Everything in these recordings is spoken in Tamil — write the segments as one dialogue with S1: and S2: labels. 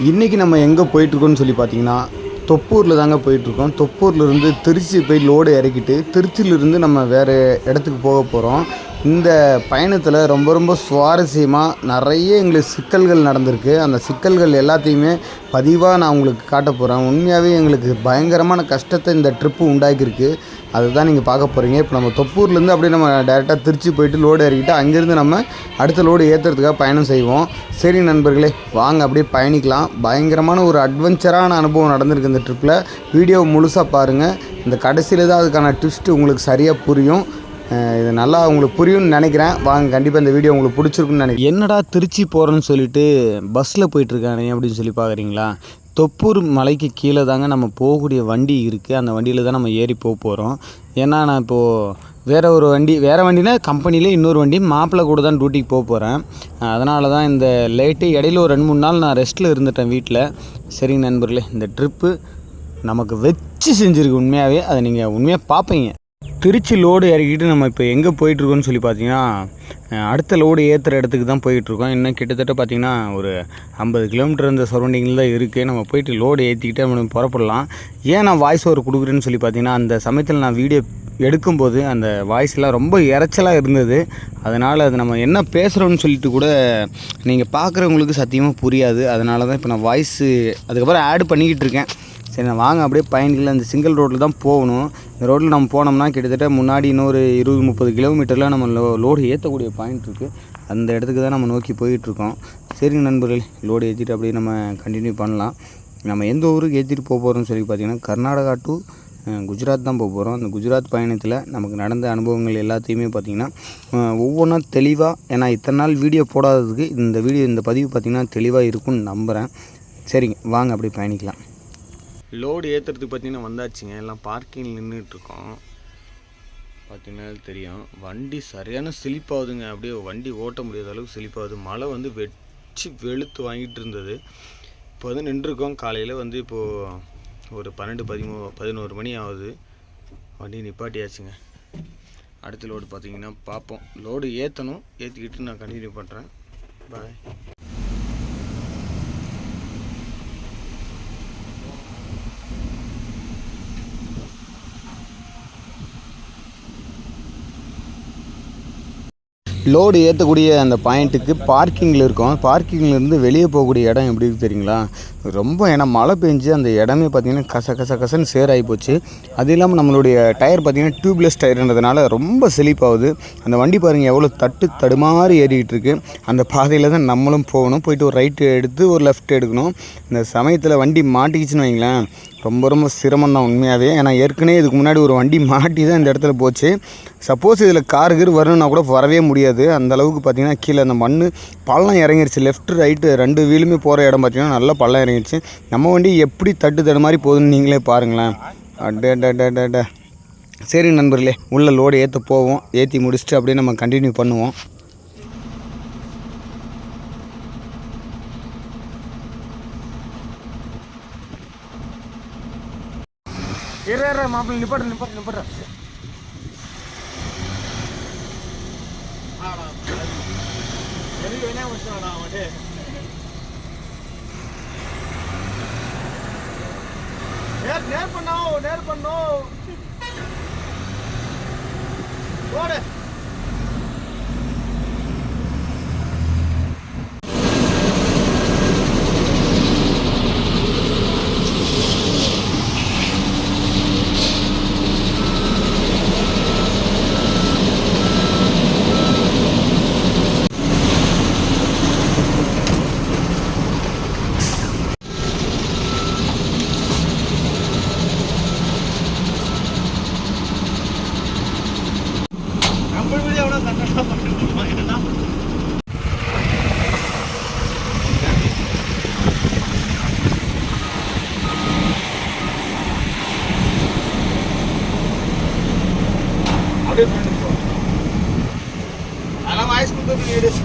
S1: இன்றைக்கி நம்ம எங்கே போயிட்டுருக்கோம்னு சொல்லி பார்த்தீங்கன்னா தொப்பூரில் தாங்க போயிட்டுருக்கோம். தொப்பூர்லேருந்து திருச்சி போய் லோடு இறக்கிட்டு திருச்சியிலேருந்து நம்ம வேறு இடத்துக்கு போக போகிறோம் இந்த பயணத்தில் ரொம்ப ரொம்ப சுவாரஸ்யமாக நிறைய எங்களுக்கு சிக்கல்கள் நடந்திருக்கு. அந்த சிக்கல்கள் எல்லாத்தையுமே பதிவாக நான் உங்களுக்கு காட்ட போகிறேன் உண்மையாகவே எங்களுக்கு பயங்கரமான கஷ்டத்தை இந்த ட்ரிப்பு உண்டாக்கியிருக்கு. அதுதான் நீங்கள் பார்க்க போகிறீங்க இப்போ நம்ம தொப்பூர்லேருந்து அப்படியே நம்ம டேரெக்டாக திருச்சி போயிட்டு லோடு இறக்கிட்டு அங்கேருந்து நம்ம அடுத்த லோடு ஏற்றுறதுக்காக பயணம் செய்வோம். சரி நண்பர்களே வாங்க அப்படியே பயணிக்கலாம். பயங்கரமான ஒரு அட்வென்ச்சரான அனுபவம் நடந்திருக்கு இந்த ட்ரிப்பில் வீடியோ முழுசாக பாருங்கள் இந்த கடைசியில் தான் அதுக்கான ட்விஸ்ட்டு உங்களுக்கு சரியாக புரியும். இது நல்லா உங்களுக்கு புரியும்னு நினைக்கிறேன். வாங்க கண்டிப்பாக இந்த வீடியோ உங்களுக்கு பிடிச்சிருக்குன்னு நினைக்கிறேன். என்னடா திருச்சி போகிறேன்னு சொல்லிட்டு பஸ்ஸில் போயிட்டுருக்கானே அப்படின்னு சொல்லி பார்க்குறீங்களா தொப்பூர் மலைக்கு கீழே தாங்க நம்ம போகக்கூடிய வண்டி இருக்குது அந்த வண்டியில் தான் நம்ம ஏறி போக போகிறோம் ஏன்னா நான் இப்போது வேறு ஒரு வண்டி வேறு வண்டினா கம்பெனிலே இன்னொரு வண்டி மாப்பிள்ளை கூட தான் டியூட்டிக்கு போக போகிறேன் அதனால தான் இந்த லேட்டு இடையில ஒரு ரெண்டு மூணு நாள் நான் ரெஸ்ட்டில் இருந்துட்டேன் வீட்டில் சரிங்க நண்பர்களே இந்த ட்ரிப்பு நமக்கு வச்சு செஞ்சுருக்கு உண்மையாகவே அதை நீங்கள் உண்மையாக பார்ப்பீங்க திருச்சி லோடு இறக்கிட்டு நம்ம இப்போ எங்கே போயிட்டுருக்கோம்னு சொல்லி பார்த்தீங்கன்னா அடுத்த லோடு ஏற்றுற இடத்துக்கு தான் போயிட்டுருக்கோம். இன்னும் கிட்டத்தட்ட பார்த்தீங்கன்னா ஒரு ஐம்பது கிலோமீட்டர் இந்த சரௌண்டிங்கில் தான் இருக்குது நம்ம போயிட்டு லோடு ஏற்றிக்கிட்டே நம்ம புறப்படலாம். ஏன் நான் வாய்ஸ் ஓவர் கொடுக்குறேன்னு சொல்லி பார்த்தீங்கன்னா அந்த சமயத்தில் நான் வீடியோ எடுக்கும்போது அந்த வாய்ஸ்லாம் ரொம்ப இரைச்சலாக இருந்தது. அதனால் அது நம்ம என்ன பேசுகிறோம்னு சொல்லிட்டு கூட நீங்கள் பார்க்குறவங்களுக்கு சத்தியமாக புரியாது. அதனால தான் இப்போ நான் வாய்ஸு அதுக்கப்புறம் ஆட் பண்ணிக்கிட்டு இருக்கேன். சரி நான் வாங்க அப்படியே பயணிக்கல இந்த சிங்கிள் ரோட்டில் தான் போகணும். இந்த ரோட்டில் நம்ம போனோம்னா கிட்டத்தட்ட முன்னாடி இன்னொரு இருபது முப்பது கிலோமீட்டரில் நம்ம லோ லோடு ஏற்றக்கூடிய பாயிண்ட் இருக்குது அந்த இடத்துக்கு தான் நம்ம நோக்கி போயிட்டுருக்கோம். சரிங்க நண்பர்கள் லோடு ஏற்றிட்டு அப்படியே நம்ம கண்டினியூ பண்ணலாம். நம்ம எந்த ஊருக்கு ஏற்றிட்டு போக போகிறோம்னு சொல்லி பார்த்தீங்கன்னா கர்நாடகா டு குஜராத் தான் போக போகிறோம் அந்த குஜராத் பயணத்தில் நமக்கு நடந்த அனுபவங்கள் எல்லாத்தையுமே பார்த்திங்கன்னா ஒவ்வொன்றா தெளிவாக ஏன்னா இத்தனை நாள் வீடியோ போடாததுக்கு இந்த வீடியோ இந்த பதிவு பார்த்திங்கன்னா தெளிவாக இருக்கும்னு நம்புகிறேன் சரிங்க வாங்க அப்படியே பயணிக்கலாம். லோடு ஏற்றுறதுக்கு பார்த்தீங்கன்னா வந்தாச்சுங்க. எல்லாம் பார்க்கிங் நின்றுட்டுருக்கோம் பார்த்தீங்கன்னா தெரியும். வண்டி சரியான சிலிப்பாகுதுங்க. அப்படியே வண்டி ஓட்ட முடியாத அளவுக்கு சிலிப்பாகுது. மழை வந்து வெச்சு வெளுத்து வாங்கிட்டு இருந்தது. இப்போ வந்து நின்றுருக்கோம். காலையில் வந்து இப்போது ஒரு பன்னெண்டு பதிமூ பதினோரு மணி ஆகுது. வண்டி நிப்பாட்டியாச்சுங்க. அடுத்த லோடு பார்த்தீங்கன்னா பார்ப்போம் லோடு ஏற்றணும் ஏற்றிக்கிட்டு நான் கண்டினியூ பண்ணுறேன் பாய் லோடு ஏற்றக்கூடிய அந்த பாயிண்ட்டுக்கு பார்க்கிங்கில் இருக்கும். பார்க்கிங்லேருந்து வெளியே போகக்கூடிய இடம் எப்படி இருக்குது தெரியுங்களா? ரொம்ப ஏன்னா மழை பெஞ்சு அந்த இடமே பார்த்திங்கன்னா கச கச கசன்னு சேராகி போச்சு. அது இல்லாமல் நம்மளுடைய டயர் பார்த்திங்கன்னா டியூப்லெஸ் டயர்ன்றதுனால ரொம்ப செழிப்பாகுது. அந்த வண்டி பாருங்கள் எவ்வளோ தட்டு தடுமாறி ஏறிக்கிட்டு இருக்கு. அந்த பாதையில் தான் நம்மளும் போகணும். போயிட்டு ஒரு ரைட்டு எடுத்து ஒரு லெஃப்ட் எடுக்கணும். இந்த சமயத்தில் வண்டி மாட்டிக்கிச்சுன்னு வைங்களேன். ரொம்ப ரொம்ப சிரமம் தான் உண்மையாகவே ஏன்னா ஏற்கனவே இதுக்கு முன்னாடி ஒரு வண்டி மாட்டி தான் இந்த இடத்துல போச்சு. சப்போஸ் இதில் கார் கீர் வரணும்னா கூட வரவே முடியாது. அந்த அளவுக்கு பார்த்தீங்கன்னா கீழே அந்த மண் பள்ளம் இறங்கிருச்சு. லெஃப்ட் ரைட்டு ரெண்டு வீலுமே போகிற இடம் பார்த்தீங்கன்னா நல்லா பள்ளம் இறங்கிருச்சு. நம்ம வண்டி எப்படி தட்டு தடு மாதிரி போகுதுன்னு நீங்களே பாருங்களேன். அடே அடே டே டே டே சரி நண்பர்களே உள்ள லோடு ஏற்ற போவோம். ஏற்றி முடிச்சுட்டு அப்படியே நம்ம கண்டினியூ பண்ணுவோம்.
S2: இரு மாப்பிள்ளை நிப்பாட்டு நிப்பாட்டு நிப்பாட்டு. நேர் நேர் பண்ணோம் நேர் பண்ணோம் போடு డేస్ అలా వాయిస్కుంటూ ఏ డేస్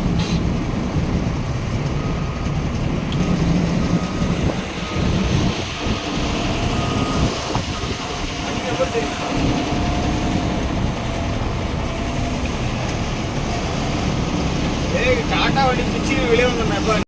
S2: టాటా వండి పిచ్చి విలువ ఉందన్న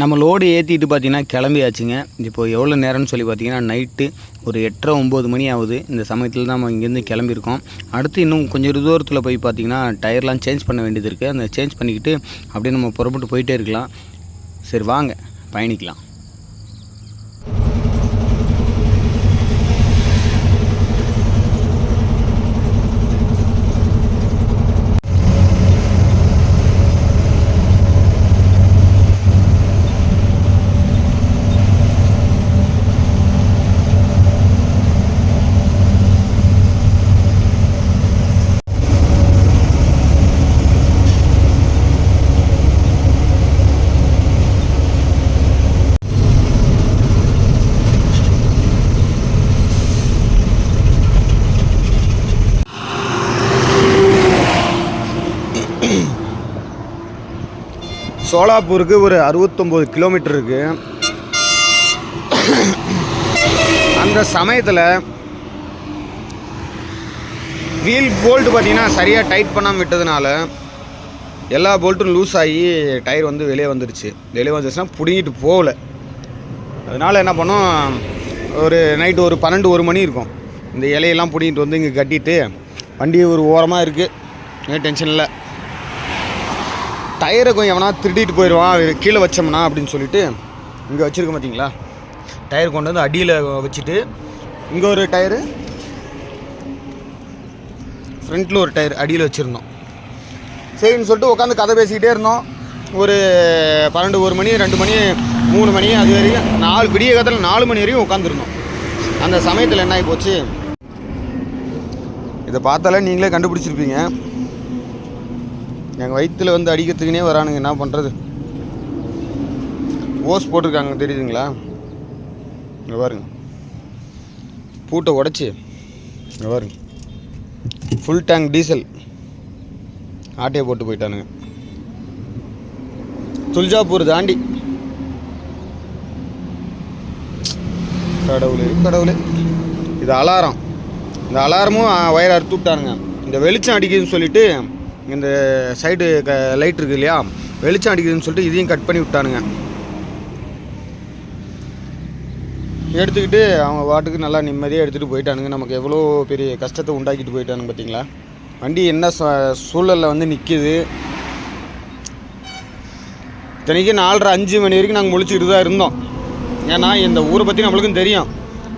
S1: நம்ம லோடு ஏற்றிட்டு பார்த்தீங்கன்னா கிளம்பியாச்சுங்க. இப்போ எவ்வளோ நேரம்னு சொல்லி பார்த்தீங்கன்னா நைட்டு ஒரு எட்டரை ஒம்பது மணி ஆகுது. இந்த சமயத்தில் தான் நம்ம இங்கேருந்து கிளம்பியிருக்கோம். அடுத்து இன்னும் கொஞ்சம் தூரத்தில் போய் பார்த்தீங்கன்னா டயர்லாம் சேஞ்ச் பண்ண வேண்டியது இருக்குது அந்த சேஞ்ச் பண்ணிக்கிட்டு அப்படியே நம்ம புறப்பட்டு போயிட்டே இருக்கலாம். சரி வாங்க பயணிக்கலாம். சோலாப்பூருக்கு ஒரு அறுபத்தொம்போது கிலோமீட்டர் இருக்குது அந்த சமயத்தில் வீல் போல்ட்டு பார்த்தீங்கன்னா சரியாக டைட் பண்ணாமல் விட்டதுனால எல்லா போல்ட்டும் லூஸ் ஆகி டயர் வந்து வெளியே வந்துருச்சு. வெளியே வந்துருச்சுன்னா பிடுங்கிட்டு போகல. அதனால் என்ன பண்ணோம்? ஒரு நைட்டு ஒரு பன்னெண்டு ஒரு மணி இருக்கும். இந்த இலையெல்லாம் பிடிங்கிட்டு வந்து இங்கே கட்டிட்டு வண்டி ஒரு ஓரமாக இருக்குது டென்ஷன் இல்லை. டயரை கொஞ்சம் எவனா திருடிட்டு போயிடுவான் அது கீழே வச்சோம்னா அப்படின்னு சொல்லிட்டு இங்கே வச்சுருக்க பார்த்தீங்களா டயர் கொண்டு வந்து அடியில் வச்சுட்டு இங்கே ஒரு டயரு ஃப்ரண்ட்டில் ஒரு டயர் அடியில் வச்சுருந்தோம். சரின்னு சொல்லிட்டு உட்காந்து கதை பேசிக்கிட்டே இருந்தோம். ஒரு பன்னெண்டு ஒரு மணி ரெண்டு மணி மூணு மணி அது வரைக்கும் நாலு விடிய காலத்தில் நாலு மணி வரைக்கும் உட்காந்துருந்தோம். அந்த சமயத்தில் என்ன ஆகி போச்சு? இதை பார்த்தாலே நீங்களே கண்டுபிடிச்சிருப்பீங்க. எங்கள் வயிற்றில் வந்து அடிக்கிறதுக்குனே வரானுங்க. என்ன பண்ணுறது ஓஸ் போட்டிருக்காங்க தெரியுதுங்களா? இங்கே பாருங்க. பூட்டை உடச்சி. இங்கே பாருங்க. ஃபுல் டேங்க் டீசல் ஆட்டையை போட்டு போயிட்டானுங்க. துல்ஜாப்பூர் தாண்டி. கடவுளே கடவுளே. இது அலாரம். இந்த அலாரமும் வயர் அறுத்து விட்டானுங்க. இந்த வெளிச்சம் அடிக்குதுன்னு சொல்லிட்டு இந்த சைடு க லைட் இருக்குது இல்லையா? வெளிச்சம் அடிக்குதுன்னு சொல்லிட்டு இதையும் கட் பண்ணி விட்டானுங்க. எடுத்துக்கிட்டு அவங்க வாட்டுக்கு நல்லா நிம்மதியாக எடுத்துகிட்டு போயிட்டானுங்க. நமக்கு எவ்வளோ பெரிய கஷ்டத்தை உண்டாக்கிட்டு போயிட்டானுங்க பார்த்தீங்களா வண்டி என்ன ச- வந்து நிற்கிது இத்தனைக்கு நாலரை அஞ்சு மணி வரைக்கும் நாங்கள் முழிச்சுக்கிட்டு தான் இருந்தோம். ஏன்னா இந்த ஊரை பற்றி நம்மளுக்கும் தெரியும்.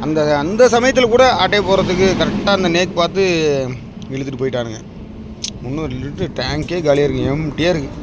S1: அந்த அந்த சமயத்தில் கூட ஆட்டையை போகிறதுக்கு கரெக்டாக அந்த நேக் பார்த்து இழுத்துட்டு போயிட்டானுங்க. முந்நூறு லிட்டரு டேங்கே காலியாக இருக்குது எம்டியாக இருக்குது